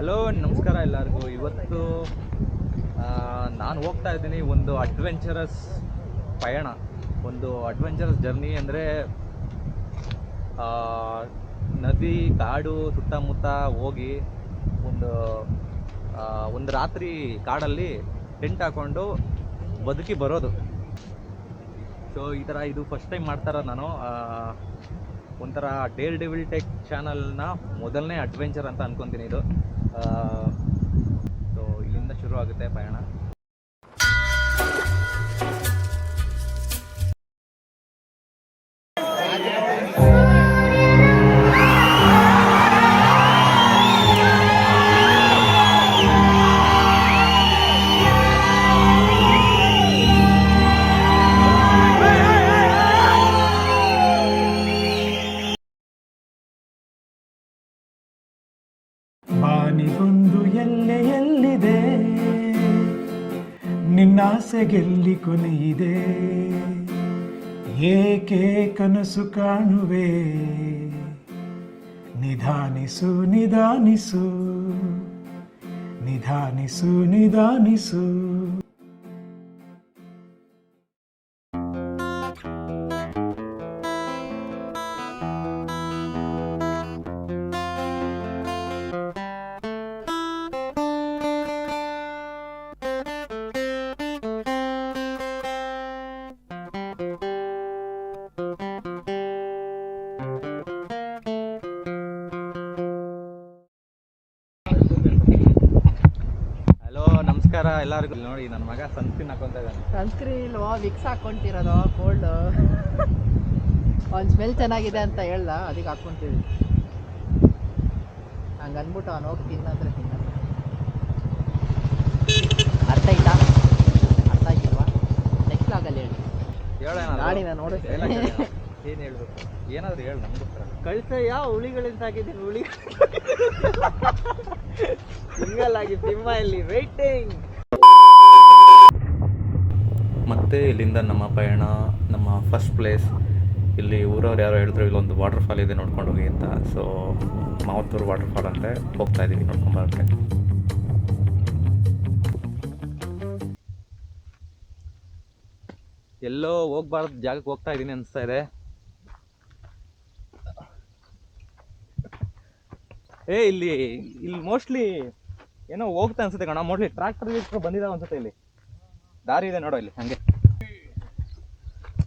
Hello ನಮಸ್ಕಾರ ಎಲ್ಲರಿಗೂ. ಇವತ್ತು ನಾನು ಹೋಗ್ತಾ ಇದ್ದೀನಿ ಒಂದು ಅಡ್ವೆಂಚರಸ್ ಪಯಣ. ಒಂದು ಅಡ್ವೆಂಚರಸ್ ಜರ್ನಿ ಅಂದರೆ ನದಿ, ಕಾಡು ಸುತ್ತಮುತ್ತ ಹೋಗಿ ಒಂದು ಒಂದು ರಾತ್ರಿ ಕಾಡಲ್ಲಿ ಟೆಂಟ್ ಹಾಕ್ಕೊಂಡು ಬದುಕಿ ಬರೋದು. ಸೊ ಈ ಥರ ಇದು ಫಸ್ಟ್ ಟೈಮ್ ಮಾಡ್ತಾರ ನಾನು. ಒಂಥರ ಡೇರ್ ಡೆವಿಲ್ ಟೆಕ್ ಚಾನಲ್ನ ಮೊದಲನೇ ಅಡ್ವೆಂಚರ್ ಅಂತ ಅನ್ಕೊಂತೀನಿ ಇದು. ಸೊ ಇಲ್ಲಿಂದ ಶುರು ಆಗುತ್ತೆ ಪಯಣ. ನಿನ್ನಾಸೆಗೆಲ್ಲಿ ಕೊನೆಯಿದೆ. ಏಕೆ ಕನಸು ಕಾಣುವೆ? ನಿಧಾನಿಸು ನಿಧಾನಿಸು. ನಿಧಾನಿಸು ನಿಧಾನಿಸು. ಹಲೋ, ನಮಸ್ಕಾರ ಎಲ್ಲರಿಗೂ. ನೋಡಿ, ನನ್ನ ಮಗ ಸನ್ಸ್ಕ್ರೀನ್ ಹಾಕೊಂತ ಇದ್ದಾನೆ. ಸನ್ಸ್ಕ್ರೀನ್ ವಿಕ್ಸ್ ಹಾಕೊಂತಿರೋದು ಕೋಲ್ಡ್ ಅವ್ನ ಸ್ಮೆಲ್ ಚೆನ್ನಾಗಿದೆ ಅಂತ ಹೇಳ್ದ, ಅದಕ್ಕೆ ಹಾಕೊಂತೀವಿ. ಹಂಗೆ ಅಂದ್ಬಿಟ್ಟು ಅವ್ನು ಹೋಗಿ ತಿನ್ನಂದ್ರೆ ತಿನ್ನ ಅರ್ಥ ಆಯ್ತಾ ಅರ್ಥ ಆಗಿಲ್ವಾ ನೆಕ್ಸ್ಟ್ ಆಗಲ್ಲ ಹೇಳಿ ನಾನು ನೋಡಿಸ್ತೇನೆ ಏನು ಹೇಳ್ಬೇಕು? ಏನಾದ್ರು ಹೇಳು ನಮ್ಗೋಸ್ಕರ ಕಳ್ಸಯ್ಯ ಹುಳಿಗಳಿಂದ ಸಾಕಿದ್ದೀನಿ ಹುಳಿ. ಸಿಂಗಲ್ ಆಗಿ ಸಿಂಹ ಇಲ್ಲಿ ವೇಟಿಂಗ್ ಮತ್ತೆ ಇಲ್ಲಿಂದ ನಮ್ಮ ಪಯಣ ನಮ್ಮ ಫಸ್ಟ್ ಪ್ಲೇಸ್ ಇಲ್ಲಿ ಊರವ್ರು ಯಾರೋ ಹೇಳಿದ್ರು ಇಲ್ಲೊಂದು ವಾಟರ್ ಫಾಲ್ ಇದೆ ನೋಡ್ಕೊಂಡು ಹೋಗಿ ಅಂತ. ಸೊ ಮಾವತ್ತೂರು ವಾಟರ್ ಫಾಲ್ ಅಂತೆ ಹೋಗ್ತಾ ಇದ್ದೀವಿ ನೋಡ್ಕೊಂಡು ಬರೋಕ್ಕೆ ಎಲ್ಲೋ ಹೋಗ್ಬಾರ್ದು ಜಾಗಕ್ಕೆ ಹೋಗ್ತಾ ಇದ್ದೀನಿ ಅನಿಸ್ತಾ ಇದೆ. ಏ, ಇಲ್ಲಿ ಇಲ್ಲಿ ಮೋಸ್ಟ್ಲಿ ಏನೋ ಹೋಗ್ತಾ ಅನ್ಸುತ್ತೆ ಕಣ. ಮೋಸ್ಟ್ಲಿ ಟ್ರ್ಯಾಕ್ಟರ್ ಬಂದಿದ್ದಾವೆ ಅನ್ಸುತ್ತೆ ಇಲ್ಲಿ. ದಾರಿ ಇದೆ ನೋಡೋ ಇಲ್ಲಿ, ಹಂಗೆ.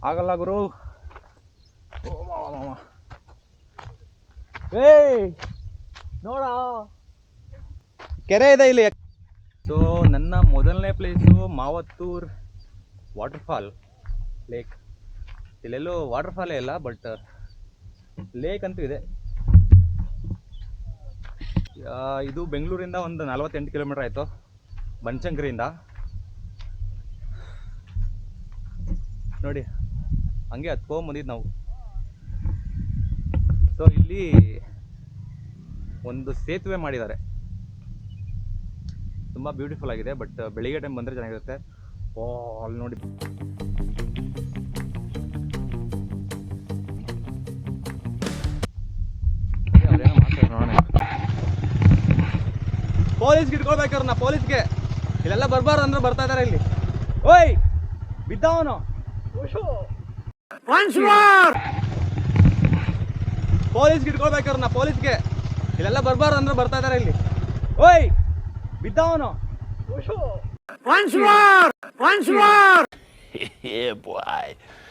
ಆಗಲ್ಲ ಗುರು. ಏಯ್, ನೋಡ. ಕೆರೆ ಇದೆ ಇಲ್ಲಿ. ಸೊ ನನ್ನ ಮೊದಲನೇ place Mavathur waterfall lake ಇಲ್ಲೆಲ್ಲೂ ವಾಟರ್ ಫಾಲೇ ಇಲ್ಲ ಬಟ್ ಲೇಕ್ ಅಂತೂ ಇದೆ. ಇದು ಬೆಂಗಳೂರಿಂದ ಒಂದು ನಲವತ್ತೆಂಟು ಕಿಲೋಮೀಟರ್ ಆಯಿತು ಬನಶಂಕರಿಯಿಂದ ನೋಡಿ, ಹಂಗೆ ಹತ್ಕೊಂಬಂದಿದ್ದು ನಾವು. ಸೊ ಇಲ್ಲಿ ಒಂದು ಸೇತುವೆ ಮಾಡಿದ್ದಾರೆ. ತುಂಬ ಬ್ಯೂಟಿಫುಲ್ ಆಗಿದೆ ಬಟ್ ಬೆಳಿಗ್ಗೆ ಟೈಮ್ ಬಂದರೆ ಚೆನ್ನಾಗಿರುತ್ತೆ. ಓ ಅಲ್ಲಿ ನೋಡಿ. ಅದೇ ಅವ್ರೇನೋ ನಾ ಪೊಲೀಸ್ಗೆ ಇಲ್ಲೆಲ್ಲ ಬರ್ಬಾರ್ದು ಅಂದ್ರೆ ಬರ್ತಾ ಇದಾರೆ ಇಲ್ಲಿ. ಓಯ್ ಬಿದ್ದವನು. ಪೊಲೀಸ್ಗೆ ಇಟ್ಕೊಳ್ಬೇಕಾರೆ ನಾ ಪೊಲೀಸ್ಗೆ. ಇಲ್ಲೆಲ್ಲ ಬರ್ಬಾರ್ದು ಅಂದ್ರೆ ಬರ್ತಾ ಇದಾರೆ ಇಲ್ಲಿ. ಓಯ್ ಬಿದ್ದವನು. ಏ ನಿಲ್ಸ್ಬಿಟ್ಟು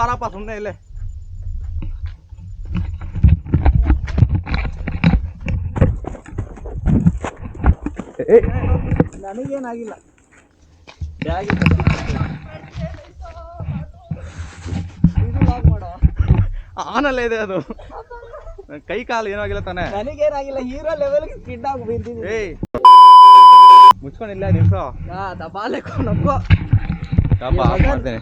ಬಾರಪ್ಪ ಸುಮ್ಮನೆ ಇಲ್ಲೇ. ನನಗೇನಾಗಿಲ್ಲ. ಇದು ಲಾಗ್ ಮಾಡೋ. ಆನಲ್ಲೇ ಇದೆ ಅದು. ಕೈ ಕಾಲು ಏನಾಗಿಲ್ಲ ತಾನೆ. ನನಗೇನಾಗಿಲ್ಲ ಹೀರೋ ಲೆವೆಲ್ಗೆ ಸ್ಕಿಡ್ ಆಗಿ ಬಿದ್ದಿದ್ದೀನಿ. ಏಯ್. ಮುಚ್ಕೊಂಡಿಲ್ಲ ನಿಲ್ಸೋ. ಹಾ ದಬಾಲೆ ಡಬ್ಬ ಆಫ್ ಮಾಡ್ತೇನೆ.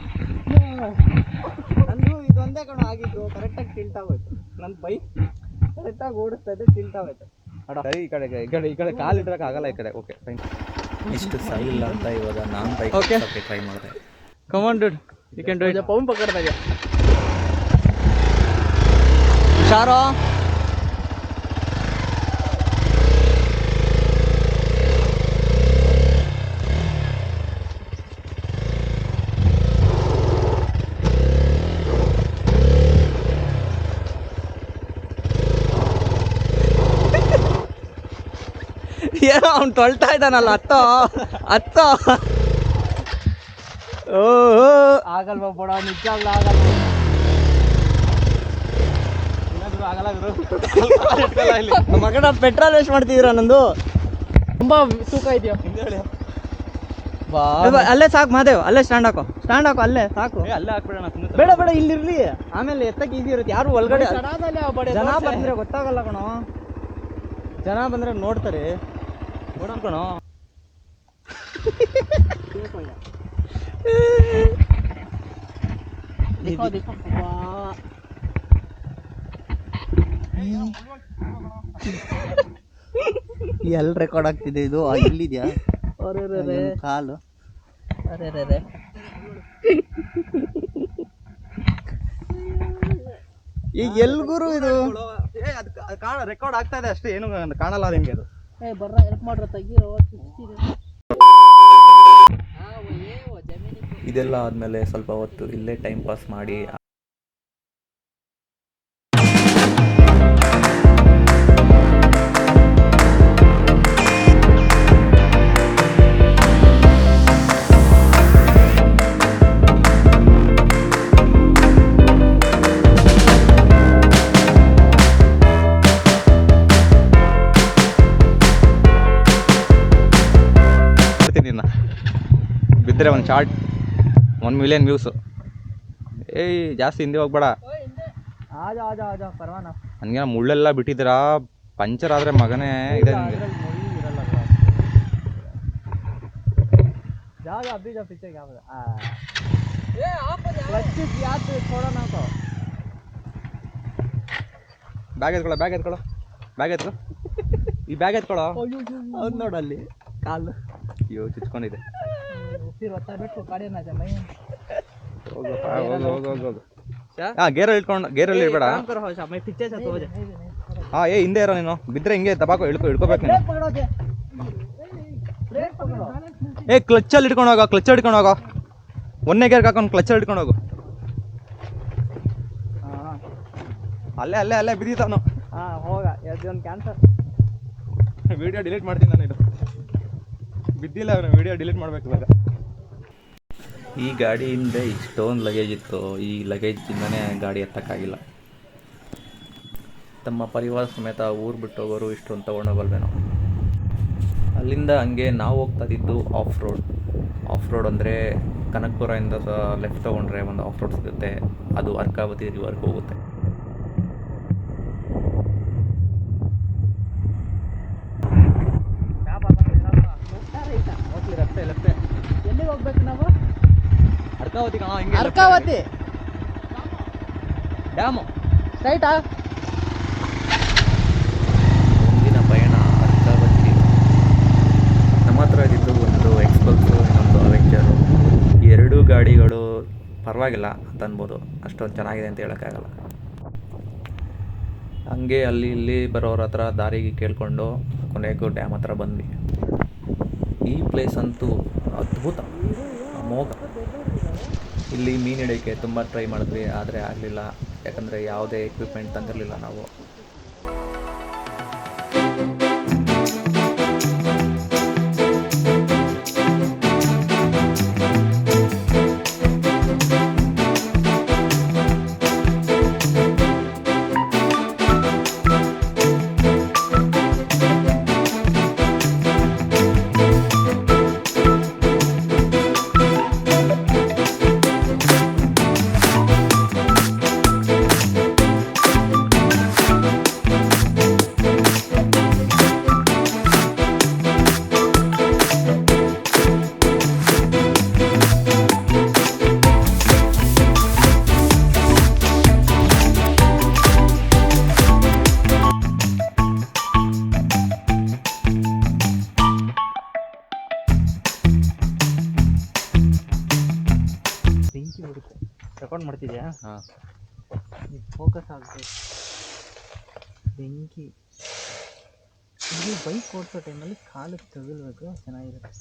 ಇದೊಂದೇ ಕಣ ಆಗಿದ್ದು ಕರೆಕ್ಟಾಗಿ ಟಿಲ್ಟ್ ಆಗೋಯ್ತು. ನನ್ನ ಬೈಕ್ ಕರೆಕ್ಟಾಗಿ ಓಡಿಸ್ತಾ ಇದ್ದೆ ಟಿಲ್ಟ್ ಆಗೋಯ್ತು. ಸರಿ ಈ ಕಡೆ ಈ ಕಡೆ ಈ ಕಡೆ ಕಾಲು ಇಡಕ್ಕೆ ಆಗಲ್ಲ ಈ ಕಡೆ. ಓಕೆ ಫೈನ್ ಇಷ್ಟು ಸರಿ ಇಲ್ಲ ಅಂತ ಇವಾಗ ನಾನು ಬೈಕ್ ಓಕೆ ಟ್ರೈ ಮಾಡಿದೆ. Come on dude you can do it pump ಪಕಡ್ತಾ ಇದೆಯಾ ಹುಷಾರೋ ಏನೋ ಅವ್ನು ತೊಳ್ತಾ ಇದ್ದಾನಲ್ಲ ಅತ್ತೋ ಹತ್ತೋ ಓ. ಆಗಲ್ವಾ ಬಿಡ ನಿಜ ಆಗಲ್ಲ. ಮಗನ ಪೆಟ್ರೋಲ್ ವೇಸ್ಟ್ ಮಾಡ್ತಿದೀರ ನಂದು? ತುಂಬಾ ತೂಕ ಇದೆಯಾ? ಅಲ್ಲೇ ಸಾಕು ಮಾದೇವ್ ಅಲ್ಲೇ ಸ್ಟ್ಯಾಂಡ್ ಹಾಕೋ. ಸ್ಟ್ಯಾಂಡ್ ಹಾಕೋ ಅಲ್ಲೇ ಸಾಕು. ಅಲ್ಲೇ ಹಾಕ್ಬಿಡೋಣ ಬೇಡ ಬೇಡ ಇಲ್ಲಿರ್ಲಿ. ಆಮೇಲೆ ಎತ್ತಕ್ಕೆ ಈಸಿ ಇರುತ್ತೆ ಯಾರು ಒಳಗಡೆ ಜನ ಬಂದ್ರೆ ಗೊತ್ತಾಗಲ್ಲ ಕಣೋ. ಜನ ಬಂದ್ರೆ ನೋಡ್ತಾರೆ. ಕಣೋ. ಎಲ್ಲಿ ರೆಕಾರ್ಡ್ ಆಗ್ತಿದೆ ಇದು ಆ, ಅರೆರೆರೆ. ಇವ್ನ್ ಕಾಲು ಅರೆರೆರೆ. ಈಗ ಎಲ್ಗುರು ಇದು ಏ ಅದು ಕಾಣ ರೆಕಾರ್ಡ್ ಆಗ್ತಾ ಇದೆ ಅಷ್ಟೇ ಏನು ಕಾಣಲ್ಲ ನಿಮ್ಗೆ ಅದು ಏ ಬರ್ರ ಹೆಲ್ಪ್ ಮಾಡ್ರ ತಗಿರೋ ಇದೆಲ್ಲ ಆದಮೇಲೆ ಸ್ವಲ್ಪ ಹೊತ್ತು ಇಲ್ಲೇ ಟೈಮ್ ಪಾಸ್ ಮಾಡಿ ನೋಡಿದ್ರೆ ಒಂದು ಶಾರ್ಟ್ ಒನ್ ಮಿಲಿಯನ್ ವ್ಯೂಸು ಏಯ್ ಜಾಸ್ತಿ ಹಿಂದೆ ಹೋಗ್ಬೇಡ. ನನಗೆ ಮುಳ್ಳೆಲ್ಲ ಬಿಟ್ಟಿದ್ದೀರಾ? ಪಂಚರ್ ಆದರೆ ಮಗನೇ ಇದೆ ನಿಮಗೆ ಬ್ಯಾಗ್ ಎತ್ಕೊಳ್ಳೋ ಬ್ಯಾಗ್ ಎತ್ಕೊಳ್ಳೋ ಬ್ಯಾಗ್ ಎತ್ಕೊ. ಈ ಬ್ಯಾಗ್ ಎತ್ಕೊಳ್ಳೋ ನೋಡಲ್ಲಿ ಕಾಲು. ಅಯ್ಯೋ ಚುಚ್ಕೊಂಡಿದೆ फिर होता है बैठो काढ़े ना जा मैं ಹೋಗಪ್ಪ ಹೋಗು ಹೋಗು ಹೋಗು ಹೋಗು ಹಾಂ ಗೇರಲ್ಲಿ ಇಟ್ಕೊಂಡು ಗೇರಲ್ಲಿ ಇಡಬೇಡ काम करो हौशा मैं पीछे से तो हो जाए ಹಾಂ ಏ ಹಿಂದೆ ಇರೋ ನೀನು ಬಿದ್ದರೆ ಹಿಂಗೆ ತಬಾಕೋ ಇಳ್ಕೊ ಇಳ್ಕೊಬೇಕು ನೀನು पकड़ो जे ब्रेक पकड़ो ಏ ಕ್ಲಚ್ಚಲ್ಲಿ ಇಟ್ಕೊಂಡು ಹೋಗೋ ಕ್ಲಚ್ ಹಿಡ್ಕೊಂಡು ಹೋಗೋ ಒಂದೇ ಗೇರ್ಗೆ ಹಾಕೊಂಡು ಕ್ಲಚ್ಚಲ್ಲಿ ಇಟ್ಕೊಂಡು ಹೋಗು हाँ ಅಲ್ಲೇ ಅಲ್ಲೇ ಅಲ್ಲೇ ಬಿದ್ದಿದ್ದಾನು हाँ होगा ये जोन कैंसर ವಿಡಿಯೋ ಡಿಲೀಟ್ ಮಾಡ್ತೀನಿ ನಾನು ಇದು ಬಿದ್ದಿಲ್ಲ ಅವನು ವಿಡಿಯೋ ಡಿಲೀಟ್ ಮಾಡ್ಬೇಕು ಇವಾಗ ಈ ಗಾಡಿ ಹಿಂದೆ ಇಷ್ಟೊಂದು ಲಗೇಜ್ ಇತ್ತು. ಈ ಲಗೇಜಿಂದನೇ ಗಾಡಿ ಎತ್ತಕ್ಕಾಗಿಲ್ಲ. ತಮ್ಮ ಪರಿವಾರ ಸಮೇತ ಊರು ಬಿಟ್ಟು ಹೋಗೋರು ಇಷ್ಟೊಂದು ತೊಗೊಂಡೋಗಲ್ವೇನೋ. ಅಲ್ಲಿಂದ ಹಂಗೆ ನಾವು ಹೋಗ್ತಾ ಇದ್ದು ಆಫ್ ರೋಡ್ ಆಫ್ ರೋಡ್ ಅಂದರೆ ಕನಕಪುರದಿಂದ ಲೆಫ್ಟ್ ತೊಗೊಂಡ್ರೆ ಒಂದು ಆಫ್ ರೋಡ್ ಸಿಗುತ್ತೆ. ಅದು ಅರ್ಕಾವತಿ ರಿವರ್ಗೆ ಹೋಗುತ್ತೆ ಹೋಗ್ಲಿ ರಸ್ತೆ ಲೆಫ್ಟೆ ಎಲ್ಲಿಗೆ ಹೋಗ್ಬೇಕು ನಾವು ಅರ್ಕಾವತಿ ಕಣ ಹಿಂಗೆ ಅರ್ಕಾವತಿ? ಡ್ಯಾಮು ಸ್ಟ್ರೈಟಾ ಮುಂದಿನ ಪಯಣ ಅರ್ಕಾವತಿ. ನಮ್ಮ ಹತ್ರ ಇದ್ದಿದ್ದು ಒಂದು ಎಕ್ಸ್ಪಲ್ಸು ಇನ್ನೊಂದು ಅವೆಂಚರು ಈ ಎರಡೂ ಗಾಡಿಗಳು ಪರವಾಗಿಲ್ಲ ಅಂತ ಅನ್ಬೋದು. ಅಷ್ಟೊಂದು ಚೆನ್ನಾಗಿದೆ ಅಂತ ಹೇಳೋಕ್ಕಾಗಲ್ಲ. ಹಂಗೆ ಅಲ್ಲಿ ಇಲ್ಲಿ ಬರೋರ ಹತ್ರ ದಾರಿಗೆ ಕೇಳಿಕೊಂಡು ಕೊನೆಗೂ ಡ್ಯಾಮ್ ಹತ್ರ ಬಂದ್ವಿ. ಈ ಪ್ಲೇಸ್ ಅಂತೂ ಅದ್ಭುತ. ಇಲ್ಲಿ ಮೀನು ಹಿಡಿಯೋಕ್ಕೆ ತುಂಬ ಟ್ರೈ ಮಾಡಿದ್ವಿ ಆದರೆ ಆಗಲಿಲ್ಲ. ಯಾಕಂದರೆ ಯಾವುದೇ ಎಕ್ವಿಪ್ಮೆಂಟ್ ತಂದಿರಲಿಲ್ಲ ನಾವು. ರೆಕಾರ್ಡ್ ಮಾಡ್ತಿದ್ಯಾ? ಹಾಂ. ಫೋಕಸ್ ಆಗಬೇಕು. ಬೆಂಕಿ. ಇಲ್ಲಿ ಬೈಕ್ ಓಡಿಸೋ ಟೈಮಲ್ಲಿ ಕಾಲಕ್ಕೆ ತಗಲ್ಬೇಕು ಚೆನ್ನಾಗಿರುತ್ತೆ.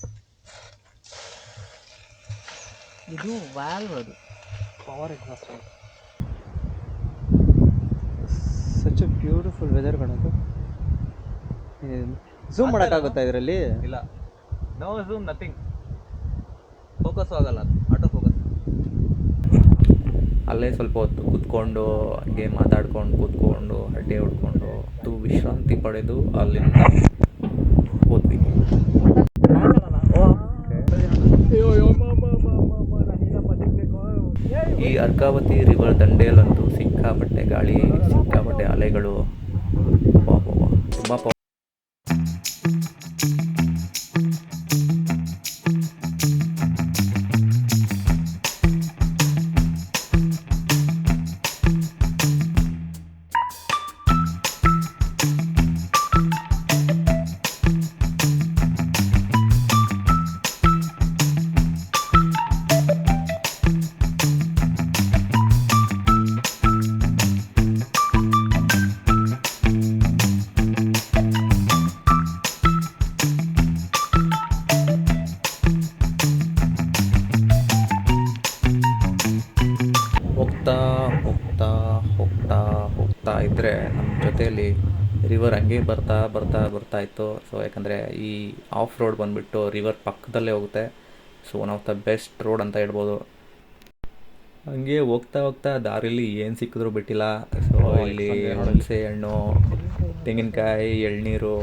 ಇದು ವ್ಯಾಲ್ವ್ ಅದು. Power exhaust such a beautiful weather ಕಣದು zoom ಮಾಡೋಕ್ಕಾಗುತ್ತಾ ಇದರಲ್ಲಿ? ಇಲ್ಲ. ನೋ ಝೂಮ್ ನಥಿಂಗ್ ಫೋಕಸ್ ಆಗಲ್ಲ. ಆಟೋ ಅಲ್ಲೇ ಸ್ವಲ್ಪ ಹೊತ್ತು ಕೂತ್ಕೊಂಡು ಹಂಗೆ ಮಾತಾಡ್ಕೊಂಡು ಕೂತ್ಕೊಂಡು ಅಡ್ಡೆ ಹೊಡ್ಕೊಂಡು ಅದು ವಿಶ್ರಾಂತಿ ಪಡೆದು ಅಲ್ಲಿಂದ ಹೋದ್ವಿ. ಈ ಅರ್ಕಾವತಿ ರಿವರ್ ದಂಡೆಯಲ್ಲಂತೂ ಸಿಕ್ಕಾಪಟ್ಟೆ ಗಾಳಿ ಸಿಕ್ಕಾಪಟ್ಟೆ ಅಲೆಗಳು. ತುಂಬ ಜೊತೆಯಲ್ಲಿ ರಿವರ್ ಹಂಗೆ ಬರ್ತಾ ಬರ್ತಾ ಬರ್ತಾ ಇತ್ತು. ಸೊ ಯಾಕಂದರೆ ಈ ಆಫ್ ರೋಡ್ ಬಂದುಬಿಟ್ಟು ರಿವರ್ ಪಕ್ಕದಲ್ಲೇ ಹೋಗುತ್ತೆ. So one of the best road ಅಂತ ಹೇಳ್ಬೋದು. ಹಂಗೆ ಹೋಗ್ತಾ ಹೋಗ್ತಾ ದಾರಿಲಿ ಏನು ಸಿಕ್ಕಿದ್ರು ಬಿಟ್ಟಿಲ್ಲ. ಸೊ ಇಲ್ಲಿ ಹುಣಸೆ ಹಣ್ಣು ತೆಂಗಿನಕಾಯಿ ಎಳ್ನೀರು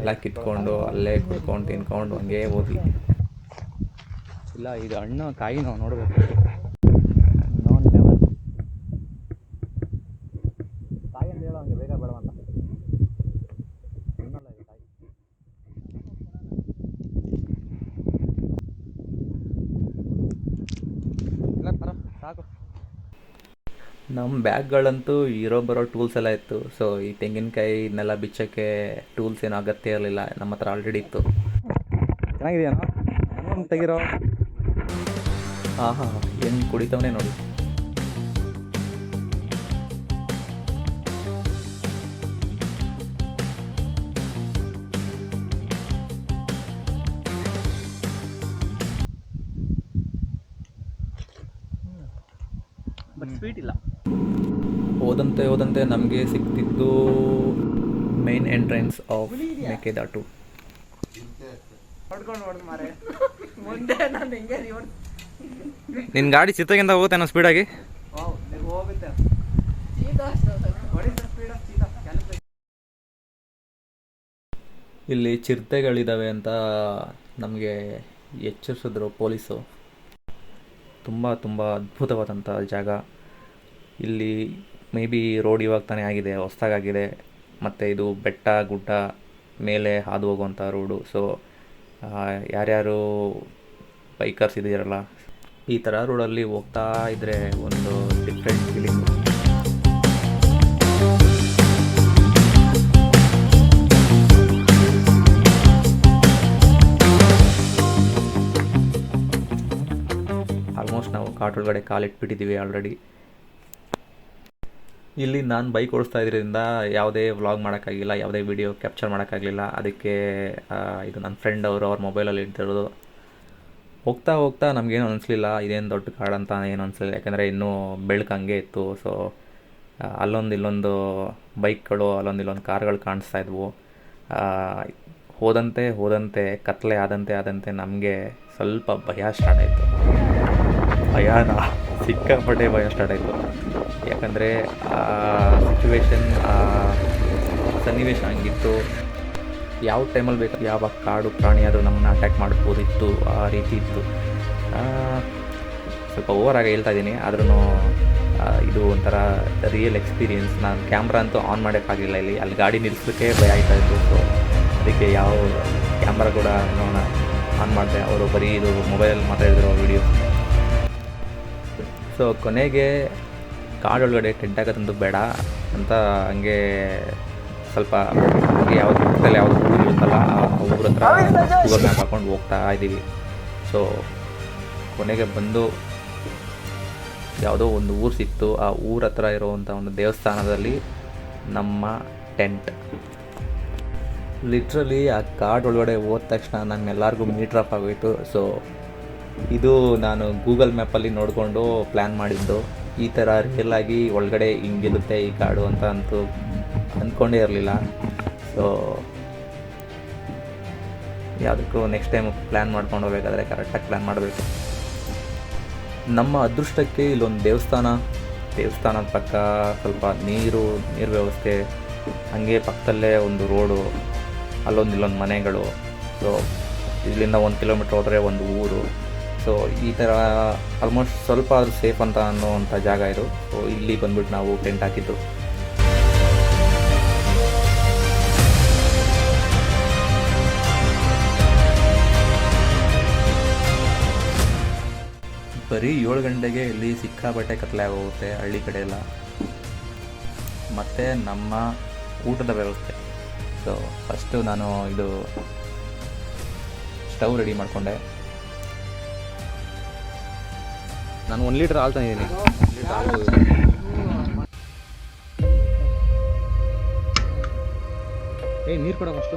ಎಲ್ಲ ಕಿತ್ಕೊಂಡು ಅಲ್ಲೇ ಕುತ್ಕೊಂಡು ತಿನ್ಕೊಂಡು ಹಂಗೆ ಹೋಗಿ ಇಲ್ಲ ಈಗ ಹಣ್ಣು ಕಾಯಿ ನಾವು ನೋಡಬೇಕು ನೋನ್ ಲೆವೆಲ್ ಕಾಯಿ ಅಂತ ಹೇಳೋ ಹಂಗೆ ಬೇಗ ಬೇಡ ಅಂತ ಹಣ್ಣಲ್ಲ ಇದು ಕಾಯಿ ಇಲ್ಲ ತರ ಸಾಕು ನಮ್ಮ ಬ್ಯಾಗ್ಗಳಂತೂ ಇರೋ ಬರೋ ಟೂಲ್ಸ್ ಎಲ್ಲ ಇತ್ತು. ಸೊ ಈ ತೆಂಗಿನಕಾಯಿ ಇದನ್ನೆಲ್ಲ ಬಿಚ್ಚೋಕ್ಕೆ ಟೂಲ್ಸ್ ಏನು ಅಗತ್ಯ ಇರಲಿಲ್ಲ. ನಮ್ಮ ಹತ್ರ ಆಲ್ರೆಡಿ ಇತ್ತು. ಚೆನ್ನಾಗಿದೆಯಾ? ತೆಗಿರೋ ಹಾಂ ಹಾಂ ಏನು ಕುಡಿತವನೇ ನೋಡಿ. ನಮಗೆ ಸಿಕ್ತಿದ್ದು ಮೇನ್ ಎಂಟ್ರೆನ್ಸ್ ಆಫ್ ಮೇಕೆದಾಟು ಮುಂದೆ ನಾನು ನಿನ್ನ ಗಾಡಿ ಚಿತ್ರಗಿಂತ ಹೋಗುತ್ತೆ ಅನ್ನೋ ಸ್ಪೀಡಾಗಿ ಹೋಗುತ್ತೆ. ಇಲ್ಲಿ ಚಿರತೆಗಳಿದ್ದಾವೆ ಅಂತ ನಮಗೆ ಎಚ್ಚರಿಸಿದ್ರು ಪೊಲೀಸು. ತುಂಬ ತುಂಬ ಅದ್ಭುತವಾದಂಥ ಜಾಗ. ಇಲ್ಲಿ ಮೇ ಬಿ ರೋಡ್ ಇವಾಗ ತಾನೇ ಆಗಿದೆ ಹೊಸ್ದಾಗಿದೆ ಮತ್ತು ಇದು ಬೆಟ್ಟ, ಗುಡ್ಡ ಮೇಲೆ ಹಾದು ಹೋಗುವಂಥ ರೋಡು ಸೊ ಯಾರ್ಯಾರು ಬೈಕರ್ಸ್ ಇದ್ದೀರಲ್ಲ, ಈ ಥರ ರೋಡಲ್ಲಿ ಹೋಗ್ತಾ ಇದ್ದರೆ ಒಂದು ಡಿಫ್ರೆಂಟ್ ಫೀಲಿಂಗ್ ಆಲ್ಮೋಸ್ಟ್ ನಾವು ಕಾಟೊಳಗಡೆ ಕಾಲಿಟ್ಬಿಟ್ಟಿದ್ದೀವಿ ಆಲ್ರೆಡಿ ಇಲ್ಲಿ ನಾನು ಬೈಕ್ ಓಡಿಸ್ತಾ ಇದ್ರಿಂದ ಯಾವುದೇ ವ್ಲಾಗ್ ಮಾಡೋಕ್ಕಾಗಿಲ್ಲ, ಯಾವುದೇ ವಿಡಿಯೋ ಕ್ಯಾಪ್ಚರ್ ಮಾಡೋಕ್ಕಾಗಲಿಲ್ಲ. ಅದಕ್ಕೆ ಇದು ನನ್ನ ಫ್ರೆಂಡ್ ಅವರು ಅವ್ರ ಮೊಬೈಲಲ್ಲಿ ಇಡ್ತಿರೋದು ಹೋಗ್ತಾ ಹೋಗ್ತಾ ನಮಗೇನು ಅನಿಸ್ಲಿಲ್ಲ, ಇದೇನು ದೊಡ್ಡ ಕಾಡು ಅಂತ ಏನು ಅನಿಸ್ಲಿಲ್ಲ. ಯಾಕಂದರೆ ಇನ್ನೂ ಬೆಳಕು ಹಂಗೆ ಇತ್ತು ಸೊ ಅಲ್ಲೊಂದು ಇಲ್ಲೊಂದು ಬೈಕ್ಗಳು ಅಲ್ಲೊಂದು ಇಲ್ಲೊಂದು ಕಾರ್ಗಳು ಕಾಣಿಸ್ತಾ ಇದ್ವು. ಹೋದಂತೆ ಹೋದಂತೆ, ಕತ್ಲೆ ಆದಂತೆ ಆದಂತೆ ನಮಗೆ ಸ್ವಲ್ಪ ಭಯ ಸ್ಟಾರ್ಟ್ ಆಯಿತು. ಭಯನ, ಸಿಕ್ಕಾಪಟ್ಟೆ ಭಯ ಸ್ಟಾರ್ಟ್ ಆಯಿತು. ಯಾಕಂದರೆ, ಆ ಸಿಚುವೇಶನ್ ಆ, ಸನ್ನಿವೇಶ ಹಂಗಿತ್ತು. ಯಾವ ಟೈಮಲ್ಲಿ ಬೇಕು ಯಾವ ಕಾಡು ಪ್ರಾಣಿ ಆದರೂ ನಮ್ಮನ್ನು ಅಟ್ಯಾಕ್ ಮಾಡ್ಬೋದಿತ್ತು, ಆ ರೀತಿ ಇತ್ತು. ಸ್ವಲ್ಪ ಓವರಾಗಿ ಹೇಳ್ತಾ ಇದ್ದೀನಿ. ಆದ್ರೂ ಇದು ಒಂಥರ ರಿಯಲ್ ಎಕ್ಸ್ಪೀರಿಯನ್ಸ್ ನಾನು ಕ್ಯಾಮ್ರಾ ಅಂತೂ ಆನ್ ಮಾಡೋಕ್ಕಾಗಲಿಲ್ಲ ಇಲ್ಲಿ. ಅಲ್ಲಿ ಗಾಡಿ ನಿಲ್ಲಿಸೋಕ್ಕೆ ಭಯ ಆಯ್ತಾ ಇತ್ತು. ಸೊ ಅದಕ್ಕೆ ಯಾವ ಕ್ಯಾಮ್ರಾ ಕೂಡ ನಾನು ಆನ್ ಮಾಡಿದೆ. ಅವರು ಬರೀ ಇದು ಮೊಬೈಲಲ್ಲಿ ಮಾತಾಡಿದ್ರು ವಿಡಿಯೋ ಸೊ ಕೊನೆಗೆ ಕಾಡೊಳಗಡೆ ಟೆಂಟ್ ಹಾಕೋದಂತೂ ಬೇಡ ಅಂತ ಹಂಗೆ ಸ್ವಲ್ಪ ಯಾವ್ದು ಪಕ್ಕದಲ್ಲಿ ಯಾವ್ದು ಊರು ಇರುತ್ತಲ್ಲ ಆ ಊರ ಹತ್ರ ಗೂಗಲ್ ಮ್ಯಾಪ್ ಹಾಕೊಂಡು ಹೋಗ್ತಾ ಇದ್ದೀವಿ ಸೊ ಕೊನೆಗೆ ಬಂದು ಯಾವುದೋ ಒಂದು ಊರು ಸಿಕ್ತು. ಆ ಊರ ಹತ್ರ ಇರುವಂಥ ಒಂದು ದೇವಸ್ಥಾನದಲ್ಲಿ ನಮ್ಮ ಟೆಂಟ್. ಲಿಟ್ರಲಿ ಆ ಕಾಡ್ ಒಳಗಡೆ ಹೋದ ತಕ್ಷಣ ನಮ್ಮೆಲ್ಲರಿಗೂ ಮೀಟ್ರ್ ಆಫ್ ಆಗೋಯಿತು. ಸೊ ಇದು ನಾನು ಗೂಗಲ್ ಮ್ಯಾಪಲ್ಲಿ ನೋಡಿಕೊಂಡು ಪ್ಲ್ಯಾನ್ ಮಾಡಿದ್ದು. ಈ ಥರ ರಿಯಲ್ ಆಗಿ ಒಳಗಡೆ ಹಿಂಗಿರುತ್ತೆ ಈ ಕಾಡು ಅಂತ ಅಂತೂ ಅಂದ್ಕೊಂಡೇ ಇರಲಿಲ್ಲ. ಸೊ ಯಾವುದಕ್ಕೂ ನೆಕ್ಸ್ಟ್ ಟೈಮ್ ಪ್ಲ್ಯಾನ್ ಮಾಡ್ಕೊಂಡು ಹೋಗ್ಬೇಕಾದ್ರೆ ಕರೆಕ್ಟಾಗಿ ಪ್ಲ್ಯಾನ್ ಮಾಡಬೇಕು. ನಮ್ಮ ಅದೃಷ್ಟಕ್ಕೆ ಇಲ್ಲೊಂದು ದೇವಸ್ಥಾನ ದೇವಸ್ಥಾನದ ಪಕ್ಕ ಸ್ವಲ್ಪ ನೀರು ನೀರು ವ್ಯವಸ್ಥೆ, ಹಾಗೆ ಪಕ್ಕದಲ್ಲೇ ಒಂದು ರೋಡು, ಅಲ್ಲೊಂದು ಇಲ್ಲೊಂದು ಮನೆಗಳು. ಸೊ ಇಲ್ಲಿಂದ ಒಂದು ಕಿಲೋಮೀಟ್ರ್ ಹೋದರೆ ಒಂದು ಊರು. ಸೊ ಈ ಥರ ಆಲ್ಮೋಸ್ಟ್ ಸ್ವಲ್ಪ ಆದರೂ ಸೇಫ್ ಅಂತ ಅನ್ನೋವಂಥ ಜಾಗ ಇದು. ಸೊ ಇಲ್ಲಿ ಬಂದ್ಬಿಟ್ಟು ನಾವು ಟೆಂಟ್ ಹಾಕಿದ್ದು. ಬರೀ ಏಳು ಗಂಟೆಗೆ ಇಲ್ಲಿ ಸಿಕ್ಕಾಪಟ್ಟೆ ಕತ್ಲೆ ಆಗೋಗುತ್ತೆ, ಹಳ್ಳಿ ಕಡೆ ಎಲ್ಲ. ಮತ್ತು ನಮ್ಮ ಊಟದ ವ್ಯವಸ್ಥೆ. ಸೊ ಫಸ್ಟು ನಾನು ಇದು ಸ್ಟವ್ ರೆಡಿ ಮಾಡಿಕೊಂಡೆ. ನಾನು ಒಂದು ಲೀಟ್ರ್ ಹಾಲು ತಂದಿದ್ದೀನಿ. ಲೀಟ್ರ್ ಹಾಲು ಏ ನೀರು ಕೊಡೋ ಅಷ್ಟು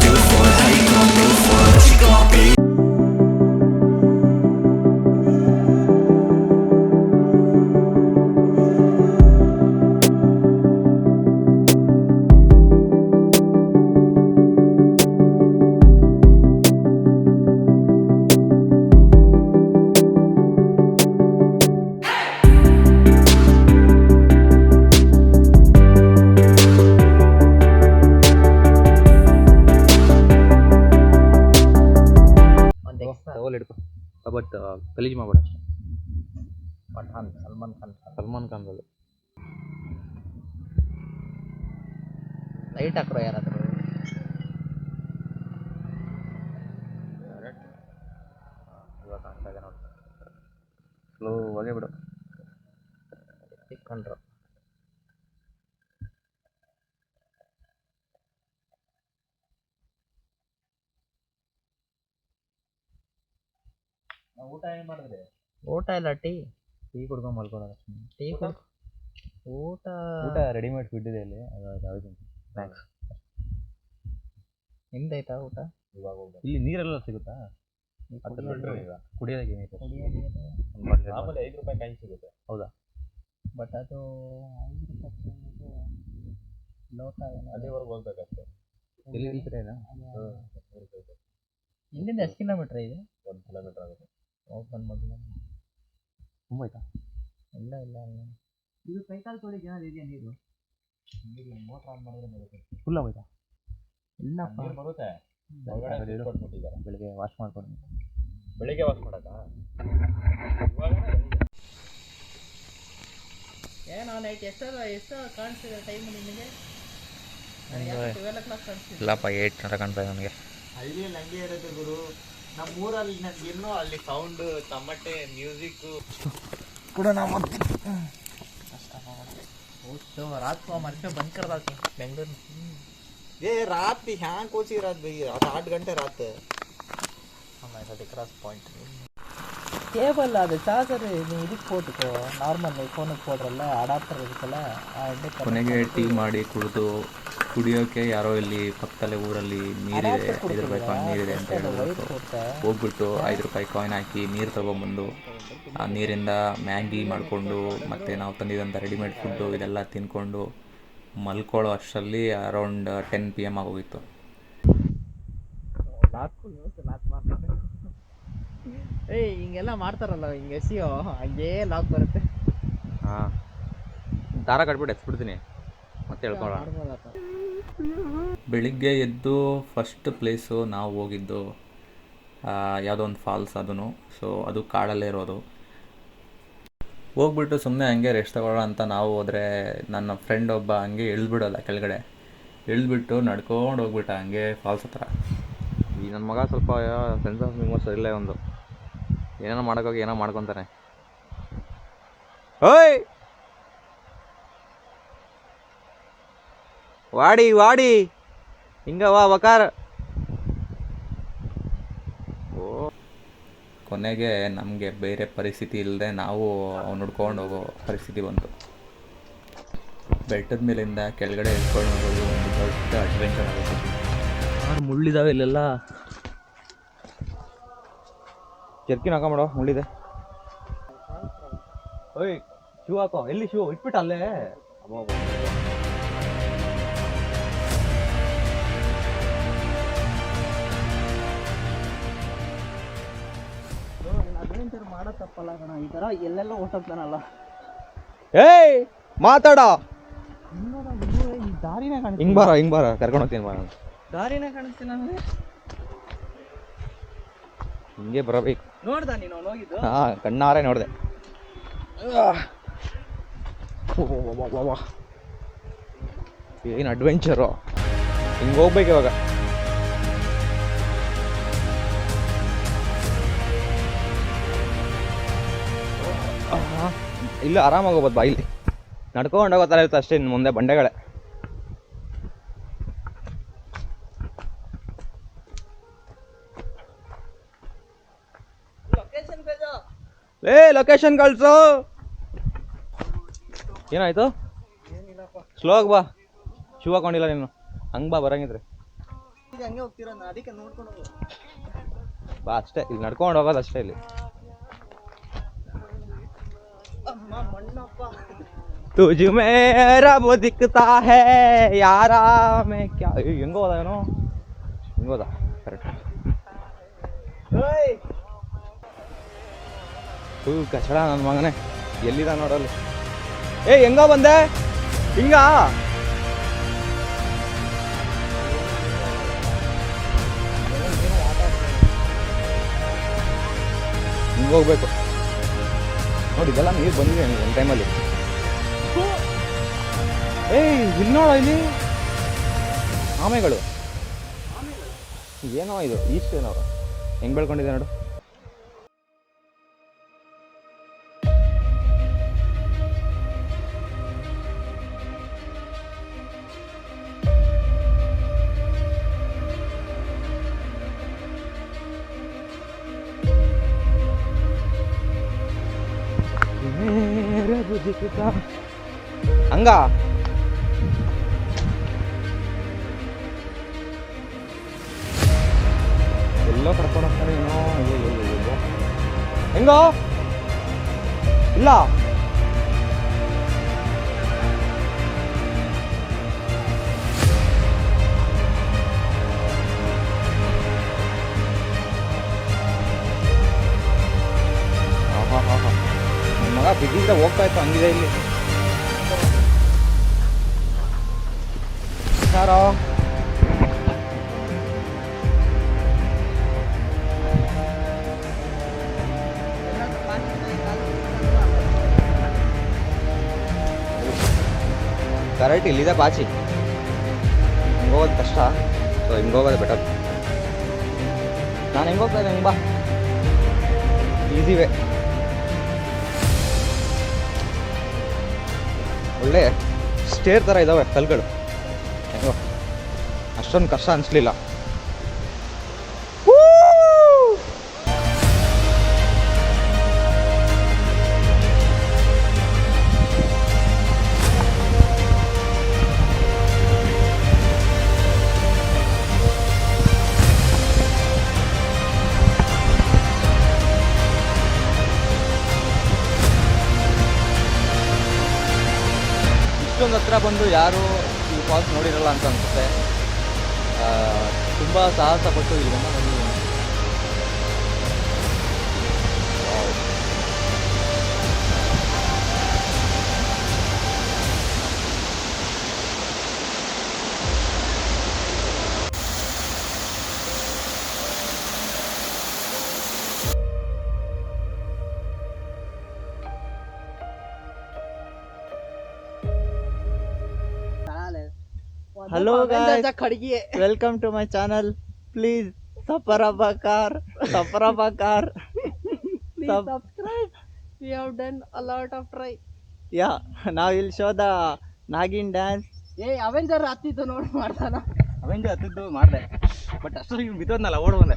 do for? How you gon' do for? What you gon' be? ಊಟ ಏನು ಮಾಡಿದ್ರೆ? ಊಟ ಇಲ್ಲ ಟೀ. ಟೀ ಕುಡ್ಕೊಂಡು ಮಲ್ಕೊಳ್ಳೋದು ಟೀ ಕುಡ್ ಊಟ ಊಟ ರೆಡಿಮೇಡ್ ಫುಡ್ ಇದೆ ಇಲ್ಲಿ. ಅದು ಯಾವುದು ಸ್ನ್ಯಾಕ್ಸ್ ನಿಮ್ದಾಯ್ತಾ ಊಟ? ಇಲ್ಲಿ ನೀರೆಲ್ಲ ಸಿಗುತ್ತಾ? ಕುಡಿಯೋದಕ್ಕೆ ಏನಿದೆ ಮಾಮೂಲಿ ಐದು ರೂಪಾಯಿ ಕಾಯಿ ಸಿಗುತ್ತೆ. ಹೌದಾ? ಬಟ್ ಅದು ಐದು ರೂಪಾಯಿ ಲೋಟ ಅಲ್ಲಿವರೆಗೂ ಹೋಗ್ಬೇಕಷ್ಟೇ. ಎಲ್ಲಿ ಇಲ್ಲಿಂದ ಎಷ್ಟು ಕಿಲೋಮೀಟ್ರ್ ಇದೆ? ಒಂದು ಕಿಲೋಮೀಟರ್ ಆಗುತ್ತೆ. ಹೋಗಿ ಮಾಡಿಲ್ಲ ತುಂಬ ಆಯ್ತಾ ಇಲ್ಲ ಇಲ್ಲ ಇಲ್ಲ. ಇದು ಕೈಕಾಲು ತೊಳಿಗೆ ಏನಾದ್ರು ಇದೆಯಾ ನೀರು? ಮೋಟ್ರ್ ಆನ್ ಮಾಡಿದ್ರೆ ಬರುತ್ತೆ. ಫುಲ್ ಆಗೋಯ್ತಾ? ಇಲ್ಲಪ್ಪ ನೀರು ಬರುತ್ತೆ. ಬೆಳಿಗ್ಗೆ ವಾಶ್ ಮಾಡ್ಕೊಂಡು ಬೆಳಿಗ್ಗೆ ವಾಶ್ ಮಾಡಕ್ಕ? ಏನೋ ನೈಟ್ ಎಷ್ಟೋ ಎಷ್ಟೋ ಕಾಣಿಸ್ತಿದೆ ಟೈಮ್ ನಿಮಗೆ? ಇಲ್ಲಪ್ಪ ಏಯ್ಟ್ ಗಂಟೆ ಕಾಣ್ತಾ ನನಗೆ ಹಳ್ಳಿಯಲ್ಲಿ ಹಂಗೆ ಇರುತ್ತೆ ಗುರು. ನಮ್ಮ ಊರಲ್ಲಿ ನನಗೆ ಇನ್ನೂ ಅಲ್ಲಿ ಸೌಂಡ್ ತಮಟೆ ಮ್ಯೂಸಿಕ್ ಕೂಡ ನಾವು ರಾತ್ರಿ ಮರ್ಕೆ ಬಂದ್ ಕರ್ದಾಕಿ ಬೆಂಗಳೂರು ಏ ರಾತ್ರಿ ಹ್ಯಾಂಗ್ ಕೋಚಿ ರಾತ್ ಬೈ ಆಟ್ ಗಂಟೆ ರಾತ್. ಆಮೇಲೆ ಅದು ಕ್ರಾಸ್ ಪಾಯಿಂಟ್ ಕೇಬಲ್ ಅದು ಚಾರ್ಜರ್ ನೀವು ಇದಕ್ಕೆ ಕೊಟ್ಟುಕೋ ನಾರ್ಮಲ್ ಫೋನಿಗೆ ಕೊಡ್ರಲ್ಲ ಅಡಾಪ್ಟರ್ ಇರುತ್ತಲ್ಲ ಆ ಕೊನೆಗೆ ಟೀ ಮಾಡಿ ಕುಡಿದು ಕುಡಿಯೋಕೆ ಯಾರೋ ಇಲ್ಲಿ ಪಕ್ಕದಲ್ಲೇ ಊರಲ್ಲಿ ನೀರಿದೆ ಐದು ರೂಪಾಯಿ ಕಾಯಿನ್ ನೀರಿದೆ ಅಂತ ಹೇಳಿದ್ರು ಹೋಗ್ಬಿಟ್ಟು ಐದು ರೂಪಾಯಿ ಕಾಯಿನ್ ಹಾಕಿ ನೀರು ತೊಗೊಂಬಂದು ಆ ನೀರಿಂದ ಮ್ಯಾಗಿ ಮಾಡಿಕೊಂಡು ಮತ್ತು ನಾವು ತಂದಿದ್ದಂಥ ರೆಡಿಮೇಡ್ ಫುಡ್ಡು ಇದೆಲ್ಲ ತಿನ್ಕೊಂಡು ಮಲ್ಕೊಳ್ಳೋ ಅಷ್ಟರಲ್ಲಿ ಅರೌಂಡ್ ಟೆನ್ ಪಿ ಎಂ ಆಗೋಗಿತ್ತು. ಏಯ್ ಹಿಂಗೆಲ್ಲ ಮಾಡ್ತಾರಲ್ಲ ಹಿಂಗೆ ಎಸಿಯೋ ಹಂಗೇ ಲಾಕ್ ಬರುತ್ತೆ. ಹಾಂ. ದಾರ ಕಟ್ಬಿಟ್ಟು ಎತ್ಬಿಡ್ತೀನಿ. ಮತ್ತೆ ಹೇಳ್ಕೊಳ್ಳೋಣ ಬೆಳಿಗ್ಗೆ ಎದ್ದು ಫಸ್ಟ್ ಪ್ಲೇಸು ನಾವು ಹೋಗಿದ್ದು ಯಾವುದೋ ಒಂದು ಫಾಲ್ಸ್ ಅದೂ ಸೊ ಅದು ಕಾಡಲ್ಲೇ ಇರೋದು. ಹೋಗ್ಬಿಟ್ಟು ಸುಮ್ಮನೆ ಹಂಗೆ ರೆಸ್ಟ್ ತಗೊಳ್ಳೋ ಅಂತ ನಾವು ಹೋದರೆ ನನ್ನ ಫ್ರೆಂಡ್ ಒಬ್ಬ ಹಂಗೆ ಇಳಿದ್ಬಿಡೋಲ್ಲ ಕೆಳಗಡೆ. ಇಳಿದ್ಬಿಟ್ಟು ನಡ್ಕೊಂಡು ಹೋಗ್ಬಿಟ್ಟ ಹಂಗೆ ಫಾಲ್ಸ್ ಹತ್ರ. ಈ ನನ್ನ ಮಗ ಸ್ವಲ್ಪ ಸೆನ್ಸ್ ಆಫ್ ಮೆಮೊರ್ಸ್ ಇಲ್ಲೇ ಒಂದು. ಏನೇನೋ ಮಾಡೋಕ್ಕೋಗಿ ಏನೋ ಮಾಡ್ಕೊತಾನೆ. ಓಯ್! ವಾಡಿ ವಾಡಿ ಹಿಂಗ ವಾ ವಕಾರ ಕೊನೆಗೆ ನಮಗೆ ಬೇರೆ ಪರಿಸ್ಥಿತಿ ಇಲ್ಲದೆ ನಾವು ಅವ್ನು ಹುಡ್ಕೊಂಡು ಹೋಗೋ ಪರಿಸ್ಥಿತಿ ಬಂತು. ಬೆಟ್ಟದ ಮೇಲಿಂದ ಕೆಳಗಡೆ ಇಟ್ಕೊಂಡು ಹೋಗೋದು ಒಂದು ದೊಡ್ಡ ಅಡ್ವೆಂಚರ್ ಆಗುತ್ತೆ. ಮುಳ್ಳಿದಾವೆ ಇಲ್ಲೆಲ್ಲ? ಜರ್ಕಿನ ಹಾಕೊಂಬಿಡೋ ಮುಳ್ಳಿದೆ. ಓಯ್ ಶೂ ಹಾಕೋ. ಎಲ್ಲಿ ಶೂ ಇಟ್ಬಿಟ್ಟು ಅಲ್ಲೇ. ತಪ್ಪಲ್ಲ ಕಣ ಈ ಥರ ಎಲ್ಲೆಲ್ಲ ಓಟೋಗ್ತಾನಲ್ಲ ಏಯ್ ಮಾತಾಡ. ಈ ದಾರಿನೇ ಕಾಣ ಹಿಂಗ್ ಬಾರ ಹಿಂಗ್ ಬಾರ ಕರ್ಕೊಂಡು ಹೋಗ್ತೀನಿ ಬಾರ. ದಾರಿನೇ ಕಾಣಿಸ್ತೀನಿ ನನಗೆ ಹಿಂಗೆ ಬರಬೇಕು. ನೋಡ್ದ ನೀನು ಅವ್ನು ಹೋಗಿದ್ದು? ಹಾ ಕಣ್ಣಾರೆ ನೋಡಿದೆ. ಏನು ಅಡ್ವೆಂಚರು ಹಿಂಗೆ ಹೋಗ್ಬೇಕು ಇವಾಗ. ಇಲ್ಲ ಆರಾಮಾಗಿ ಹೋಗ್ಬೋದು ಬಾ ಇಲ್ಲಿ. ನಡ್ಕೊಂಡು ಹೋಗೋ ಥರ ಇರುತ್ತೆ ಅಷ್ಟೇ ಇನ್ನು ಮುಂದೆ ಬಂಡೆಗಳೇ. ಏ ಲೊಕೇಶನ್ ಕಳ್ಸು. ಏನಾಯ್ತು? ಸ್ಲೋ ಆಗಿ ಬಾ. ಶೂ ಹಾಕೊಂಡಿಲ್ಲ ನೀನು. ಹಂಗೆ ಬಾ ಬರಂಗಿದ್ರೆ. ಬಾ ಅಷ್ಟೇ. ಇಲ್ಲಿ ನಡ್ಕೊಂಡು ಹೋಗೋದು ಅಷ್ಟೇ ಇಲ್ಲಿ. ಅಮ್ಮ ಮಣ್ಣಪ್ಪ ತುಜ್ ಮೇರಾ वो दिखता है ಯಾರಾ ಮೇ ಕ್ಯಾ ಏ, ಹೆಂಗ್ ಹೋದ ಏನೋ ಹೆಂಗ್ ಹೋದ ಕರೆಕ್ಟ್ ಹೂ ಕಚಡ ನನ್ನ ಮಗನೇ ಎಲ್ಲಿದ ನೋಡಲ್ಲಿ ಏ ಹೆಂಗೋ ಬಂದೆ ಹಿಂಗ ಹಿಂಗ್ ಹೋಗ್ಬೇಕು ನೋಡಿ ಇದೆಲ್ಲ ನೀರು ಬಂದಿದೆ ಒಂದು ಟೈಮಲ್ಲಿ ಏಯ್ ಇಲ್ಲಿ ನೋಡ ಇಲ್ಲಿ. ಆಮೆಗಳು. ಏನೋ ಇದು ಈಸ್ಟ್ ಏನೋ. ಹೆಂಗೆ ಬೆಳ್ಕೊಂಡಿದೆ ನೋಡು. ಹಂಗ? ಎಲ್ಲೋ ಕರ್ಕೊಂಡು ಹೋಗ್ತಾರೆ ಏನೋ. ಹೆಂಗೋ? ಇಲ್ಲ. ಬಿದ್ದಿದ್ರೆ ಹೋಗ್ತಾ ಇತ್ತು, ಹಂಗಿದೆ ಇಲ್ಲಿ. ಸಾರೋ. ಕರೆಕ್ಟ್ ಇಲ್ಲಿದೆ ಬಾಚಿ ಹಿಂಗೆ ಹೋಗೋದು ಕಷ್ಟ ಸೊ ಹಿಂಗೆ ಹೋಗೋದು ಬೆಟರ್ ನಾನು ಹೆಂಗೆ ಹೋಗ್ತಾ ಇದ್ದೆ ಹಿಂಗೆ ಬಾ ಈಸಿ ಒಳ್ಳೆ ಸ್ಟೇರ್ ಥರ ಇದ್ದಾವೆ ಕಲ್ಗಳು. ಅಷ್ಟೊಂದು ಕಷ್ಟ ಅನಿಸ್ಲಿಲ್ಲ. ಬಂದು ಯಾರು ಈ ಫಾಲ್ಸ್ ನೋಡಿರಲ್ಲ ಅಂತ ಅನ್ಸುತ್ತೆ. ತುಂಬ ಸಾಹಸ ಪಟ್ಟು ಇಲ್ಲಿ ಬಂದು hello welcome to my channel please suffer ಅಬ್ಬ ಕಾರ್ ಸಫರ್ ಅಬ್ಬ ಕಾರ್ ಯಾ ನಾವ್ ಇಲ್ಲಿ ಶೋ ದ ನಾಗಿನ್ ಡ್ಯಾನ್ಸ್ ಏ ಅವೆಂಜರ್ ಹತ್ತಿದ್ದು ನೋಡಿ ಮಾಡ್ತಾನ. ಅವೆಂಜರ್ ಹತ್ತಿದ್ದು ಮಾಡ್ದೆ. ಬಟ್ ಅಷ್ಟು ಬಿದ್ದೋದ್ನಲ್ಲ ಓಡ್ ಬಂದೆ.